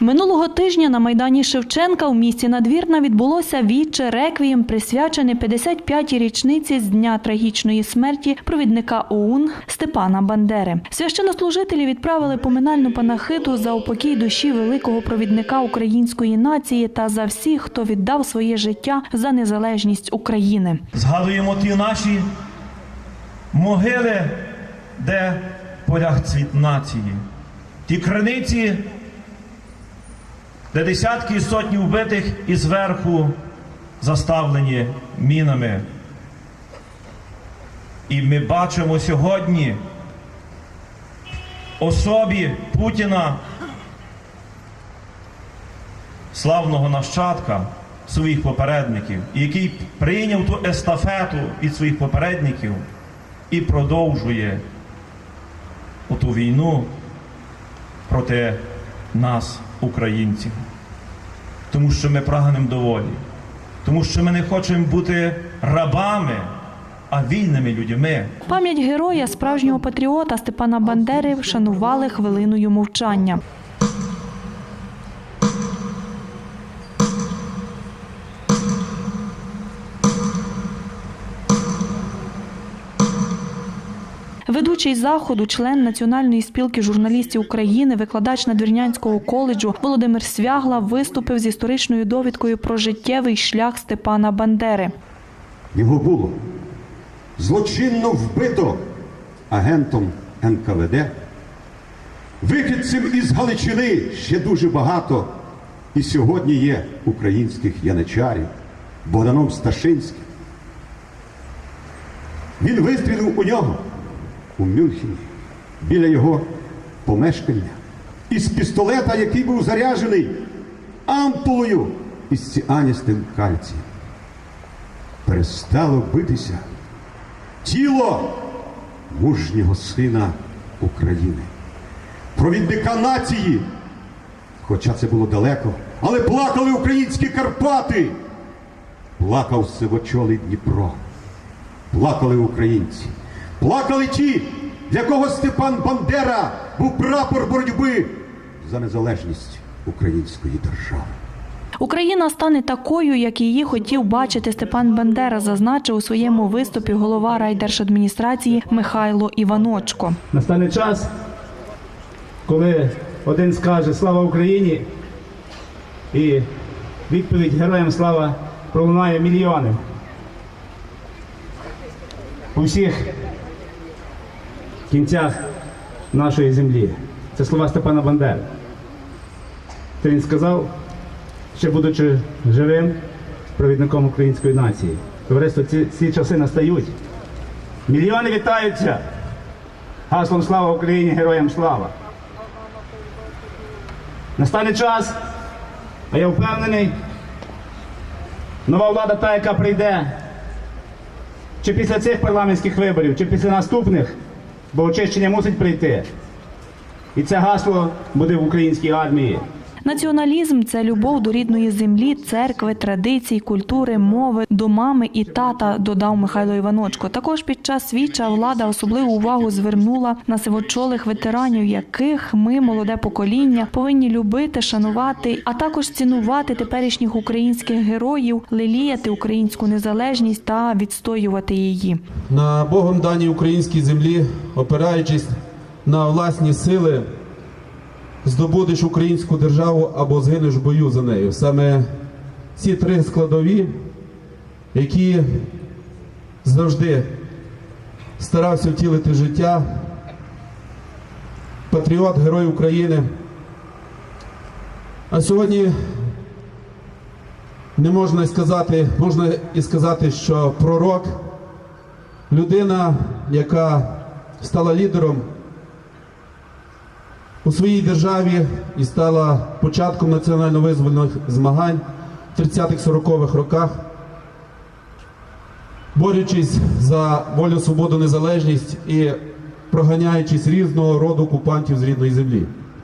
Минулого тижня на майдані Шевченка у місті Надвірна відбулося віче реквієм, присвячене 55-й річниці з дня трагічної смерті провідника ОУН Степана Бандери. Священнослужителі відправили поминальну панахиду за упокій душі великого провідника української нації та за всіх, хто віддав своє життя за незалежність України. Згадуємо ті наші могили, де полях цвіт нації, ті криниці, де десятки і сотні вбитих і зверху заставлені мінами. І ми бачимо сьогодні особі Путіна, славного нащадка своїх попередників, який прийняв ту естафету від своїх попередників і продовжує оту війну проти нас, українців. Тому що ми прагнемо до волі, тому що ми не хочемо бути рабами, а вільними людьми. Пам'ять героя, справжнього патріота Степана Бандери вшанували хвилиною мовчання. Ведучий заходу, член Національної спілки журналістів України, викладач Надвірнянського коледжу Володимир Свягла виступив з історичною довідкою про життєвий шлях Степана Бандери. Його було злочинно вбито агентом НКВД. Вихідців із Галичини ще дуже багато. І сьогодні є українських яничарів Богданом Сташинським. Він вистрілив у нього у Мюнхені біля його помешкання. Із пістолета, який був заряджений ампулою із ціаністим кальцієм. Перестало битися тіло мужнього сина України, провідника нації. Хоча це було далеко, але плакали українські Карпати, плакав сивочолий Дніпро, плакали українці, плакали ті, для кого Степан Бандера був прапор боротьби за незалежність української держави. Україна стане такою, як її хотів бачити Степан Бандера, зазначив у своєму виступі голова райдержадміністрації Михайло Іваночко. Настане час, коли один скаже Слава Україні і відповідь Героям слава пролунає мільйони. У всіх кінцях нашої землі. Це слова Степана Бандери. Це він сказав, ще будучи живим провідником української нації. Товариство, ці, ці часи настають. Мільйони вітаються. Гаслом слава Україні, героям слава. Настане час, а я впевнений, нова влада та, яка прийде, чи після цих парламентських виборів, чи після наступних, бо очищення мусить прийти. І це гасло буде в українській армії. Націоналізм це любов до рідної землі, церкви, традицій, культури, мови, до мами і тата, додав Михайло Іваночко. Також під час свіча влада особливу увагу звернула на сивочолих ветеранів, яких ми, молоде покоління, повинні любити, шанувати, а також цінувати теперішніх українських героїв, леліяти українську незалежність та відстоювати її. на Богом даній українській землі, опираючись на власні сили, здобудеш українську державу або згинеш в бою за нею. Саме ці три складові, які завжди старався втілити життя, патріот, герой України. А сьогодні не можна сказати, можна і сказати, що пророк людина, яка стала лідером у своїй державі і стала початком національно-визвольних змагань в 30-40-х роках, борючись за волю, свободу, незалежність і проганяючись різного роду окупантів з рідної землі.